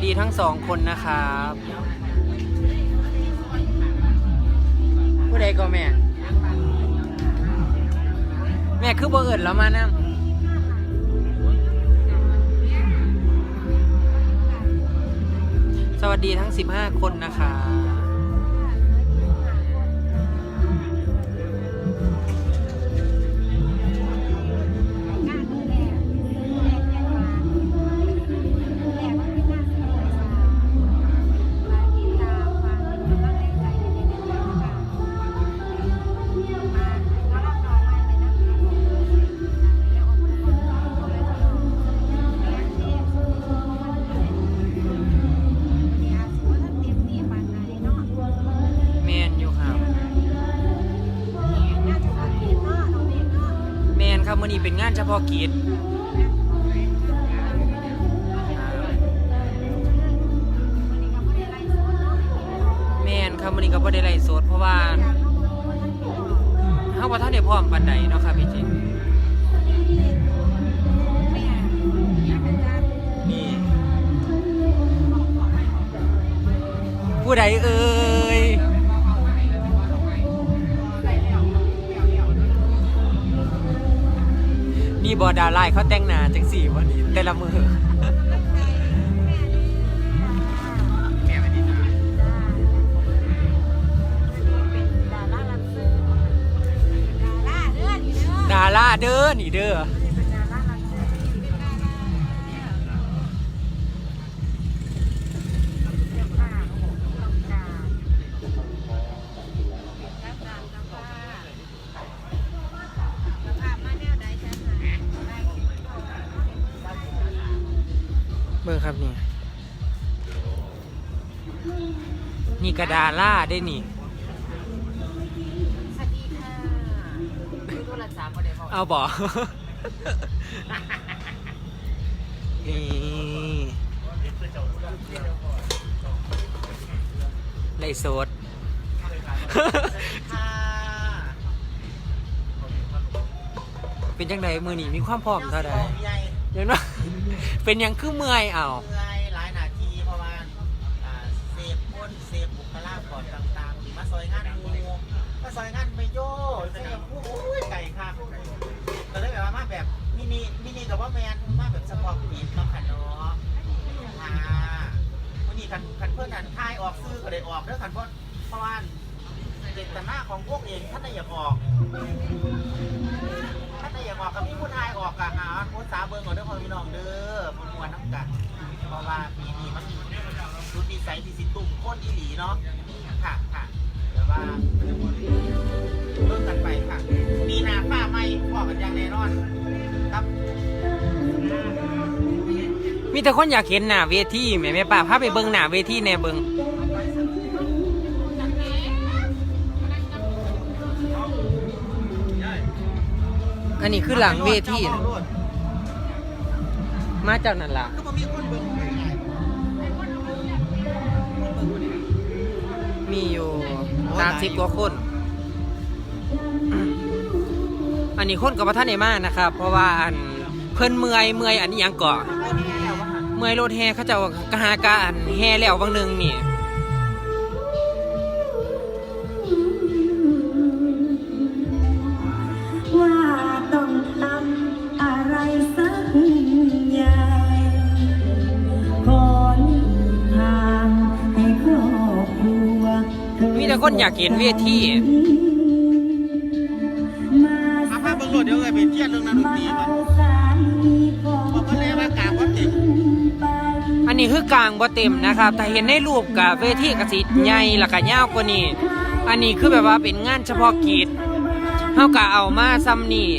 วัสดีทั้งสองคนนะครับผู้ใดก็แม่ แม่คือบ่เอิดแล้วมานั่งสวัสดีทั้ง 15 คนนะคะ ฉพาะกิจแม่นครับมื่อนี้ก็บ่ได้ไล่สดเพราะว่าเฮาบ่ทันได้พร้อมปานใดเนาะครับพี่จินี่ผู้ใดเอ่ย นี่บอดาวไล่เขาแต่งหน้าจังสี่วันนี้แต่ละมือดาราเด้อนี่เด้อ ครับนี่ นี่กระดาล่าได้นี่เอาบ่นี่ไล่โซดเป็นจังไดมือนี่มีความพร้อมเท่าใดใหญ่เดี๋ยวนะ เป็นหยังคือเมื่อยเอา เมื่อยหลายนาทีเพราะว่าอ่าเสพคนเสพบุคลากรต่างๆหรือมาซอยงานหมูมาซอยงานไปโย่เสพผู้อุ้ยไก่ค่ะก็เลยแบบว่ามาแบบมินิมินิกับว่าแมนมาแบบสปอร์ตปีดเนาะค่ะเนาะค่ะวันนี้คันคันเพื่อนนันทายออกซื้อก็เลยออกเด้อคันเพื่อนเพราะว่าเจตนาของพวกเองท่านได้อยากออก ถ้าแต่อยากออกกับพี่ผู้ชายออกกับหาโคตรสาเบิงก่อนเด้อพ่อพี่น้องเด้อมวนๆน้ำกันเพราะว่าปีนี้มันรุดดีไซน์ที่สิตุ่มโคตรอีหลีเนาะค่ะค่ะเดี๋ยวว่าเลิกกันไปค่ะมีนาป้าไม่บอกกันอย่างแน่นอนครับมีแต่คนอยากเห็นหน้าเวทีแหม่แม่ป้าพาไปเบิ่งหน้าเวทีแน่เบิ่ง อันนี้คือหลังเวทีนะมาจากนั่นล่ะ ก็บ่มีคนเบิ่งให้ไงมีอยู่สามสิบกว่าคน อันนี้คนกับพระท่านเอมานะครับ เพราะว่าอันเพิ่นเมื่อยเมื่อยอันนี้ยังเกาะเอเมื่อยรถแห่เขาเจะกหากาอันแห่แล้วบางหนึงนี่ คนอยากเห็นเวทีมามาภาพเบิ่งโหลดเดี๋ยวเลยไปเทียบเรื่องนั้นดนตรีก่อนสามีของบอกกันเลยว่ากลางวัดติดไปอันนี้คือกลางบ่เต็มนะครับแต่เห็นในรูปกับเวทีกสิใหญ่แล้วก็ยาวกว่านี้ อันนี้คือแบบว่าเป็นงานเฉพาะกิจเฮาก็เอามาซ้ำนี่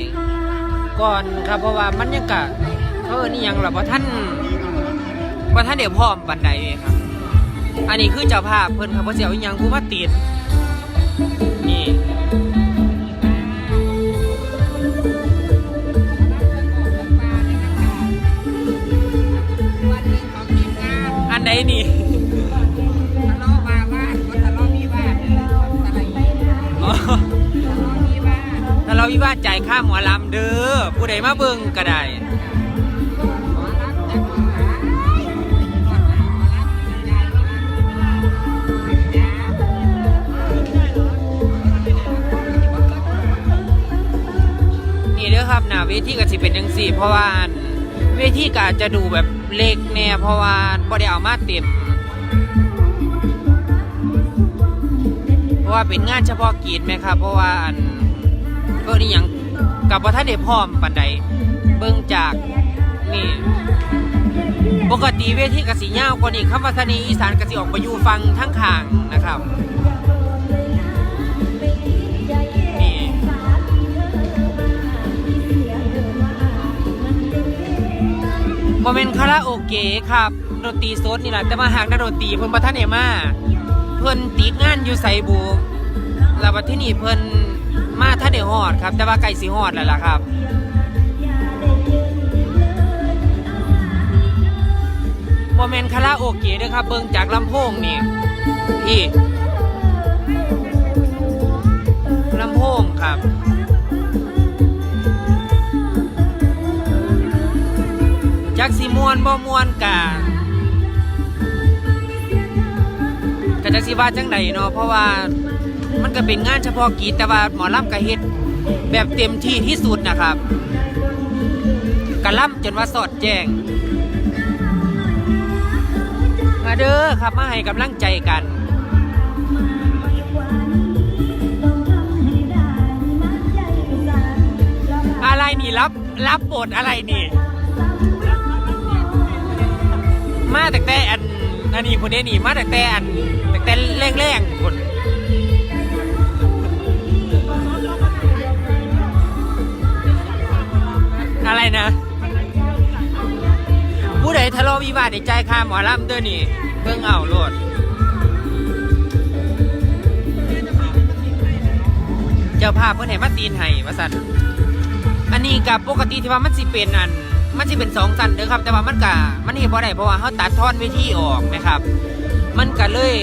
ก่อนครับเพราะว่ามันยังกะเขาเอิ้นอีหยังล่ะบ่ท่านบ่ท่านเดี๋ยวพร้อมปานใดครับ อันนี้คือเจ้าภาพเพิ่นครับบ่สิเอาอีหยังกูมาติดนี่อันใดนี่อ๋อถ้าเราวิวาทจ่ายค่าหมอลำเด้อผู้ใดมาเบิ่งก็ได้ ครับน้าเวทีก็สิเป็นจังซี่ เพราะว่าเวทีก็อาจะดูแบบเล็กแน่เพราะว่าบ่ได้เอามาเต็ม เพราะว่าเป็นงานเฉพาะกิจไหมครับ เพราะว่าอันก็นี่ยังกับว่าท่านได้พร้อมปันใดเบิ่งจากนี่ปกติเวทีกสิยาวกว่านี้คำว่าสนีอีสานกสิออกไปอยู่ฟังทั้งข้างนะครับ โมเมนคาราโอเกะครับดนตรีสดนี่แหละแต่มาหากนักดนตรีเพิ่นประท่านเอมาเพิ่นติดงานอยู่ไสบูแล้วบัดที่นี่เพิ่นมาท่านเดฮอดครับ แต่ว่าไก่สิฮอดแล้วล่ะครับโมเมนคาราโอเกะด้อครับ เบิ่งจากลำโพงนี่พี่ลำโพงครับ กสิมวนบ่มวนกะกะจักสิว่าจังไดเนาะเพราะว่ามันก็เป็นงานเฉพาะกิจแต่ว่าหมอลำกะเฮ็ดแบบเต็มที่ที่สุดนะครับกะล่ำจนว่าสอดแจ้งมาเด้อครับมาให้กำลังใจกันอะไรนี่รับรับบทอะไรนี่ มาแต่แต่อันอันนี้คนนี้นี่มาแต่แต่อันแต่แต่แรงๆคนอะไรนะ ผู้ใดทะเลาะวิวาทในใจคาหมอลำเด้อนี่เบิ่งเอาโลดเจ้าภาพเพิ่อนให้มาตีนให้ว่าซั่นอันนี้กับปกติที่ว่ามันสิเป็นอัน มันสิเป็นสองสันเด้อครับ แต่ว่ามันก็มันเฮ็ดบ่ได้เพราะว่าเฮาตัดท่อนเวทีออกนะครับ มันก็เลย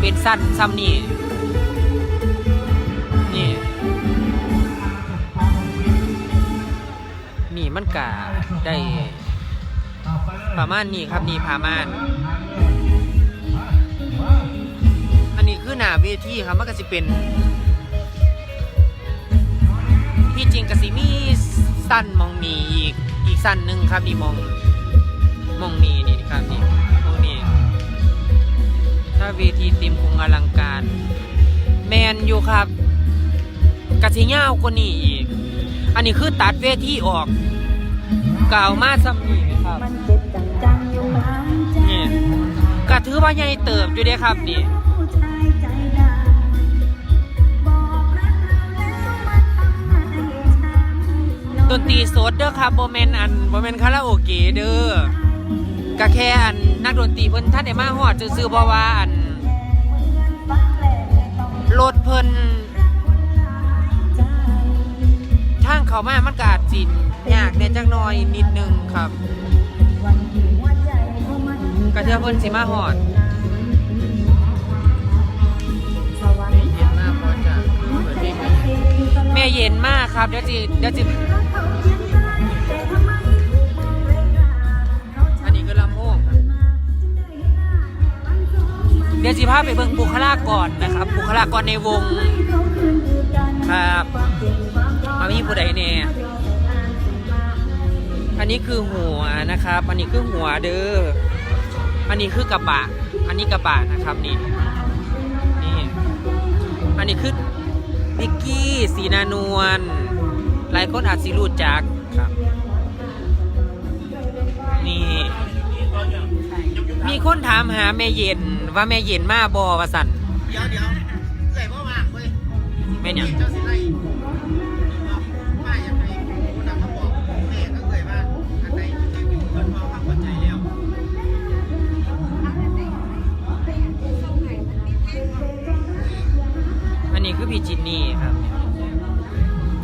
เป็นสั้นซ้ำนี่นี่นี่มันก็ได้ประมาณนี้ครับนี่พาม่านอันนี้คือหน้าเวทีครับมันก็สิเป็นที่จริงกะสิมีสั้นมองนีอีก สั้นหนึ่งครับนี่มองมองนีนี่ครับนี่มองนี่ถ้าเวทีเต็มคงอลังการ แมนอยู่ครับกสิเงาวกว่านี้อีก อันนี้คือตัดเวทีออกกล่าวมาซ้ำนี่ครับมันเจ็บจังๆอยู่กลางใจนี่ก็ถือว่าใหญ่เติบอยู่เด้ครับนี่ ตรีสดเด้อครับโบแมนอันโบแมนคาราโอเกะเด้อก็แค่อันนักดนตรีเพิ่นท่านได้มาฮอดซื่อๆเพราะว่าอันรถเพิ่นทางเขามามันก็อาจสิยากแหน่จักหน่อยนิดนึงครับก็เทื่อเพิ่นสิมาฮอดเมากพอจะเปิดเพลงไหมแม่เย็นมากครับเดี๋ยวจิเดี๋ยวจิ ดี๋ยวสิพาไปเบิ่งบุคลากรนะครับ บุคลากรในวงครับมามีผู้ใดแน่อันนี้คือหัวนะครับ อันนี้คือหัวเด้ออันนี้คือกระบะ อันนี้กระบะนะครับนี่นี่ อันนี้คือนิกกี้สีนานวลหลายคนอาจสิรู้จักครับนี่มีคนถามหาแม่เย็น ว่าแม่เย็นมาบอวาสันเดี๋ยวเดี๋ยวเอ่ยว่าว่างเว้ยแม่เนี่ยงเจ้าสิไล่ป้ายังไงคุณนำมาบอกแม่ก็เอ่ยว่าอันไหนที่เป็นคนมองภาพหัวใจแล้ว อันนี้คือพี่จินนี่ครับ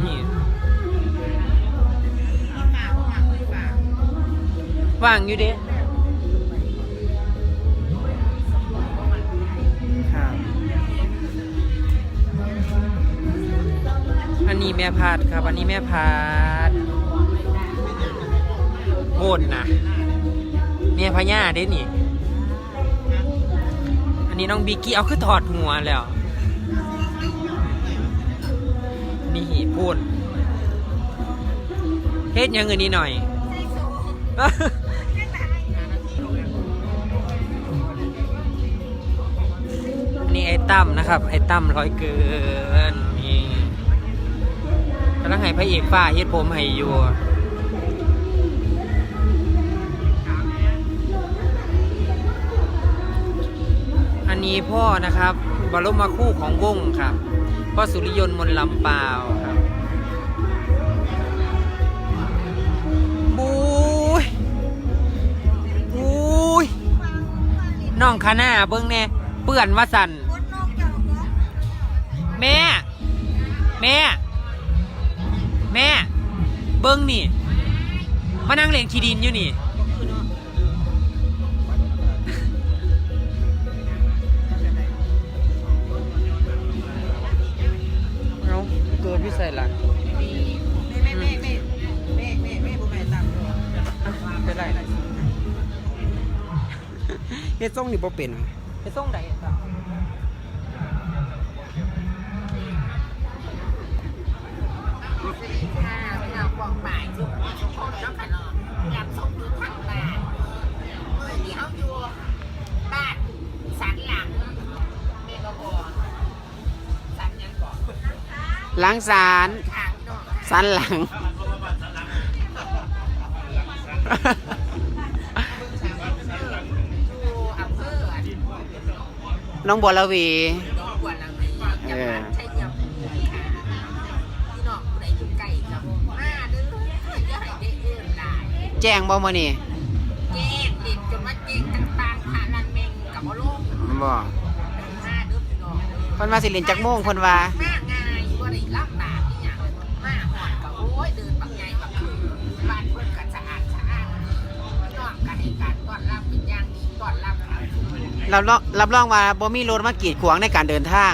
นี่ฝากฝากฝากว่างอยู่เด้ พาดครับอันนี้แม่พาดโอนนะแม่พญาเด้นี่ อันนี้น้องบิกกี้เอาคือถอดหัวแล้ว นี่พูดเฮ็ดยังเงินนี้หน่อย นี่ไอ้ตั้มนะครับ ไอ้ตั้มร้อยเกิน กำลังให้พระเอกฟ้าเฮ็ดผมให้อยู่อันนี้พ่อนะครับบรมคู่ของวงครับ พ่อสุริยนต์มนต์ลำเปล่าครับบูยบูยน้องคาหน้าเบิ้งแน่เปื่อนว่าสันแม่ แม่ แม่ เบิ้งนี่ มานั่งเลี้ยงขี้ดินอยู่นี่ เอาเกิดพิเศษละแม่แม่แม่แม่แม่แม่บ่แม่ตามเป็นไรเฮ็ดทรงนี่บ่เป็นไปส่งใดอะครับค่ะ เรากวางบ่ายจุกจุกคนแล้วกันเนาะอยากส่งดูทางบ้านเมื่อนี้เขาอยู่บ้านสันหลังเมกะบอลสันยังก่อนล้างสารทางเนาะสันหลัง อยู่อำเภออันน้องบัวละวี แจ้งบ่มื้อนี้เจ๊งเด็กจนว่าเจ๊งต่างๆค่ะนันเมงกับบ่โลกบ่มาเด้อพี่น้องเด้อเพิ่นว่าสิเล่นจักโมงเพิ่นว่ามาง่ายบ่ได้ลำบากอีหยังมาหอดก็โอ้ยเดินบักใหญ่บักคือบ้านเพิ่นก็สะอาดสะอาดพี่น้องก็ให้การต้อนรับเป็นอย่างดีต้อนรับครับรับรองรับรองว่าบ่มีรถมากีดขวางในการเดินทาง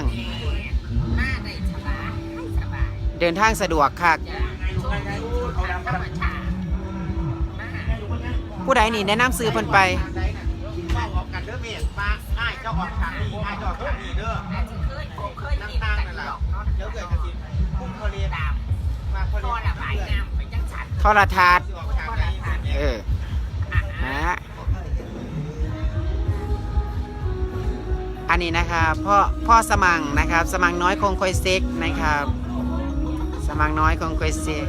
มาได้สบายสบายเดินทางสะดวกคักจะ ผู้ใดนี่แนะนำซื้อเพิ่นไปเข้าออกกันเด้อเมดมาง่ายเจ้าออกทางนี้ง่ายเจ้าออกทางนี้เด้อนั่งนั่งนั่นแหละหรอกเดี๋ยวเกิดกระสิบพุ่งทะเลตามมาทะเลก็ระบายน้ำไปจังสันโทรทัศน์ ออกทางนี้เอออะฮะอันนี้นะครับพ่อพ่อสมังนะครับ สมังน้อยคงคอยเซ็กนะครับ สมังน้อยคงคอยเซ็ก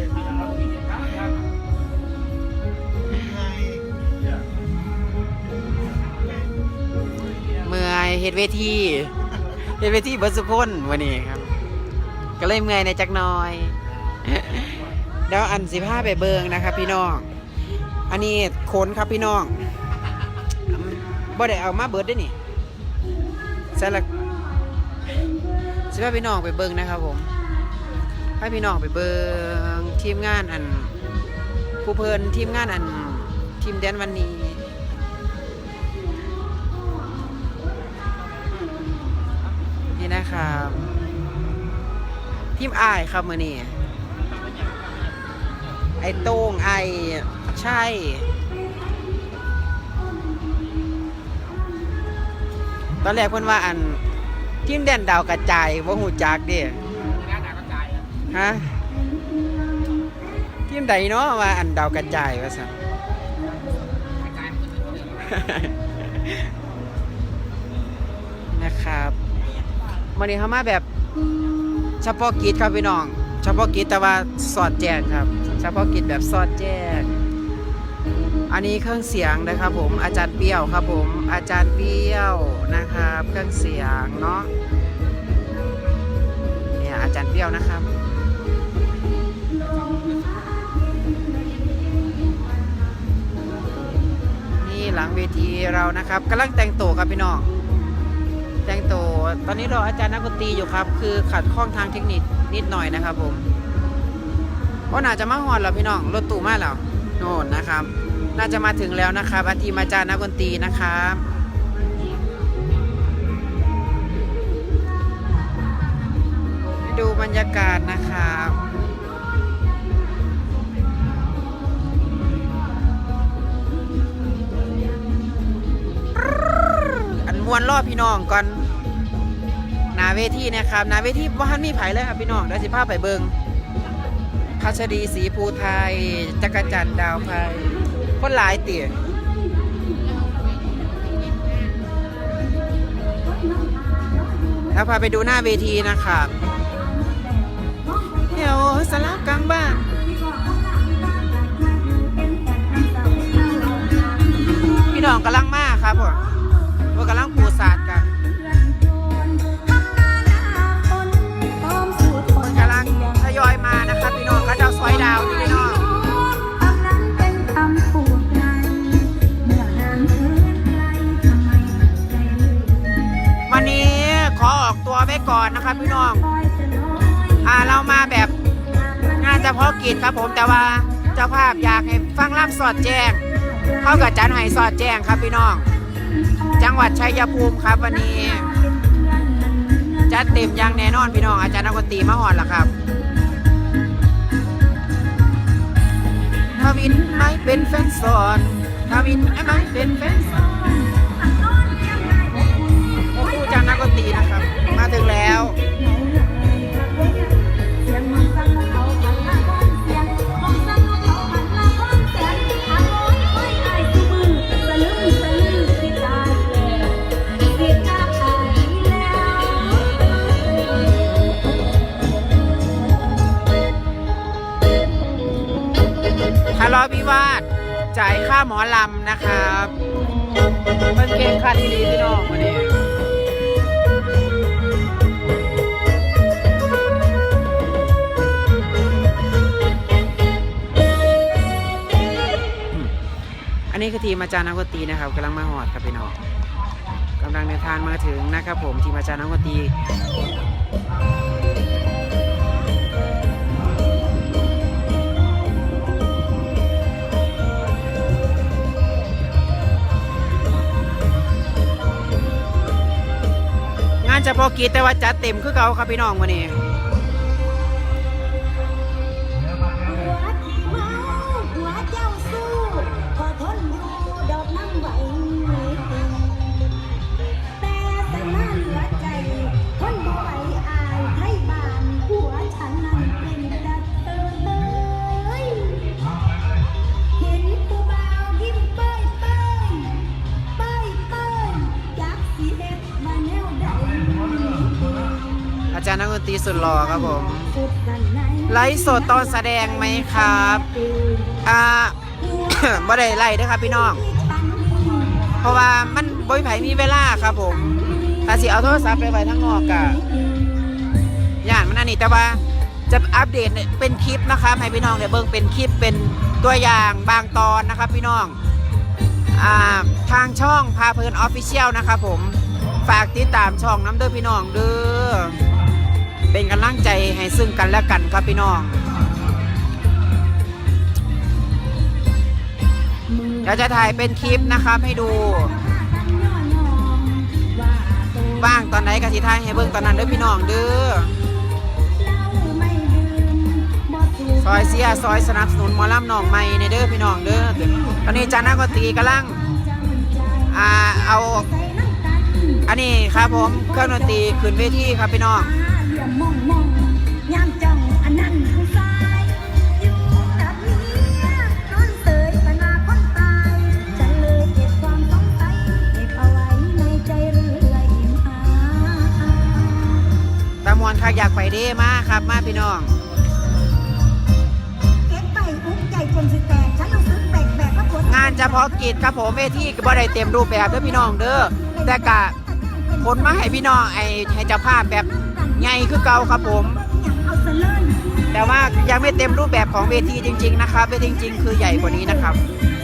เมื่อยเฮ็ดเวทีเฮ็ดเวทีเบิร์สุคนวันนี้ครับ ก็เลยเมื่อยในจักหน้อย แล้วอันสิผ้าไปเบิงนะครับพี่น้อง อันนี้ขนครับพี่น้องบ่ได้เอามาเบิดได้นี่ใส่ละสิพาพี่น้องไปเบิงนะครับผมให้พี่น้องไปเบิงทีมงานอันผู้เพลินทีมงานอันทีมแดนวันนี้ นี่นะครับทีมอายครับมือนี้ไอ้โต้งไอ้ใช่ ตอนแรกเพิ่นว่าอันทีมแดนดาวกระจายว่าหูจักเดิฮะทีมใดเนาะว่าอันดาวกระจายว่าซั่นนะครับ วันนี้เขามาแบบเฉพาะกิจครับพี่น้อง เฉพาะกิจแต่ว่าสอดแจ้งครับ เฉพาะกิจแบบสอดแจ้งอันนี้เครื่องเสียงนะครับผมอาจารย์เปี้ยวครับผม อาจารย์เปี้ยวนะครับเครื่องเสียงเนาะเนี่ยอาจารย์เปี้ยวนะครับนี่หลังเวทีเรานะครับกำลังแต่งตัวครับพี่น้อง แต่งตัวตอนนี้รออาจารย์นักดนตรีอยู่ครับ คือขัดข้องทางเทคนิคนิดหน่อยนะครับผมว่าน่าจะมาหอดแล้วพี่น้องรถตู้มาแล้วโน่นนะครับ น่าจะมาถึงแล้วนะครับอาทีมอาจารย์นักดนตรีนะครับดูบรรยากาศนะครับ มวนรอบพี่น้องก่อนหนาเวทีนะครับหนาเวทีว่าทันมีไผ่เลยครับพี่น้องเดี๋ยวสิพาไปเบิงพัชรีสีภูไทยจักรจันทร์ดาวไพคนหลายเตี๋ยแล้วพาไปดูหน้าเวทีนะครับเดี๋ยวสลับกลางบ้านพี่น้องกำลังมาครับผม ว่ากำลังปูศาสตร์กันกำลังทยอยมานะครับพี่น้องก็จะซอยดาวนี่พี่น้อง วันนี้ขอออกตัวไว้ก่อนนะครับพี่น้อง อ่าเรามาแบบงานเฉพาะกิจครับผมแต่ว่าเจ้าภาพอยากให้ฟังล่ำสอดแจ้ง เข้ากับจันไห้สอดแจ้งครับพี่น้อง จังหวัดชัยภูมิครับ วันนี้จัดเต็มอย่างแน่นอนพี่น้องอาจารย์นักดนตรีมาหอดแล้วครับทวินไม่เป็นแฟนสอนทวินไม่เป็นแฟนสอนโอ้ครูจันนักดนตรีนะครับ มาถึงแล้วาท จ่ายค่าหมอลำนะครับเป็นเกณฑ์ค่าที่ดีพี่น้องวันนี้อันนี้คือทีมอาจารย์นักดนตรีนะครับกำลังมาหอดครับพี่น้องกำลังเดินทางมาถึงนะครับผมทีมอาจารย์นักดนตรี งานเฉพาะกีแต่ว่าจัดเต็มคือเก่าครับพี่น้องวันนี้าจารย์นักดนตรีสุดหล่อครับผมไลฟ์สดตอนแสดงไหมครับอ่า บ่ได้ไล่เด้วยครับพี่น้อง เพราะว่ามันบ่มีไผมีเวลาครับผมถ้าสิเอาโทรศัพท์ไปไว้ทั้งนอกกะย่านมันอันนี้แต่ว่าจะอัปเดตเป็นคลิปนะครับให้พี่น้องได้เบิ่งเป็นคลิปเป็นตัวอย่างบางตอนนะครับพี่น้องอ่าทางช่องพาเพลินออฟฟิเชียลนะครับผมฝากติดตามช่องน้ำเด้อพี่น้องเด้อ เป็นกำลังใจให้ซึ่งกันและกันครับพี่น้องเดี๋ยวจะถ่ายเป็นคลิปนะครับให้ดูว่างตอนไหนกะสิถ่ายให้เบิ่งตอนนั้นเด้อพี่น้องเด้อซอยเสียซอยสนับสนุนมอลล่ำน้องใหม่ในเด้อพี่น้องเด้อตอนนี้จานักดนตรีกำลังอ่าเอา อันนี้ครับผมเครื่องดนตรีขึ้นเวทีครับพี่น้อง มองยามจ้องอันนั้นผู้ชาย อยู่กับเมียนอนเตยปนาคนตายฉันเลยเก็บความสงสัยเก็บเอาไว้ในใจเรื่อยอิ่มาตามวนคักอยากไปเด้มาครับมาพี่น้อง เก็บไปอุ้มใจจนสิแตกฉันรู้สึกแปลกแบบว่าปวดงานเฉพาะกิจครับผมเวทีก็บ่ได้เต็มรูปแบบเด้อพี่น้องเด้อแต่กะผลมาให้พี่น้องไอ้ให้เจ้าภาพแบบ ใหญ่คือเก่าครับผม แต่ว่ายังไม่เต็มรูปแบบของเวทีจริง ๆ นะครับเวทีจริง ๆ คือใหญ่กว่านี้นะครับ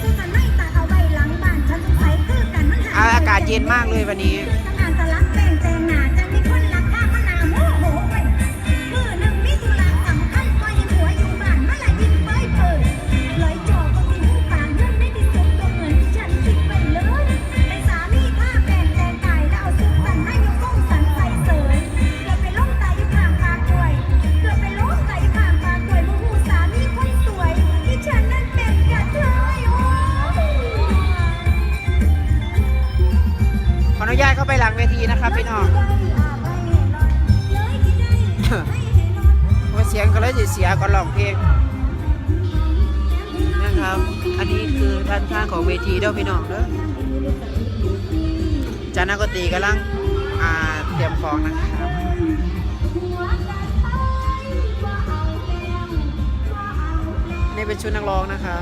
ซึ่งกันไม่ตาเอาไว้หลังบ้านฉันสงสัยคือกันนหาอ่าอากาศเย็นมากเลยวันนี้ ญาตเข้าไปหลังเวทีนะครับพี่น้องว่าเสียงก็เลยเสียก่อนร้องเพลงเอันนี้คือท่านข้างของเวทีเด้อพี่น้องเด้อจานักตีกำลังเตรียมของนะครับนี่เป็นชุดนักร้องนะคะ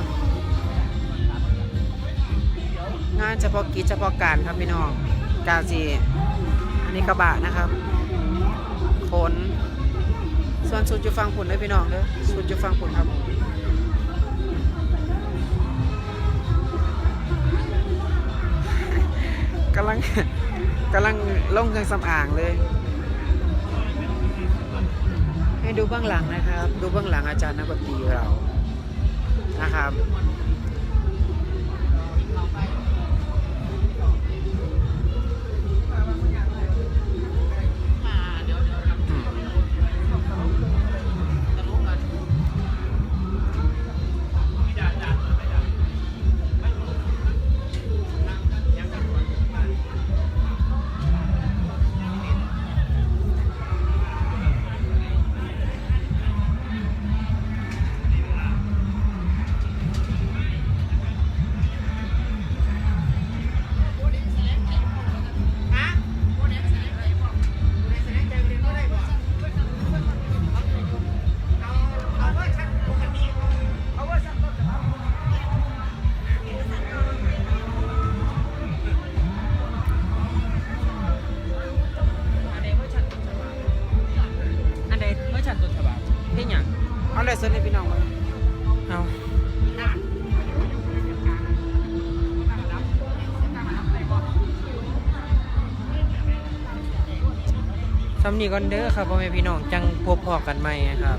งานเฉพาะกิจเฉพาะการครับพี่น้อง กาซีอันนี้กระบะนะครับขนส่วนชุดอยู่ฟังผุนด้วยพี่น้องเด้อชุดอยู่ฟังผุนครับกำลังกำลังลงเครื่องสำอางเลย ให้ดูเบื้องหลังนะครับ ดูเบื้องหลังอาจารย์นักดนตรีเรานะครับำนีก่อนเด้อครับพ่อแม่พี่น้องจังพบพอกันใหม่ครับ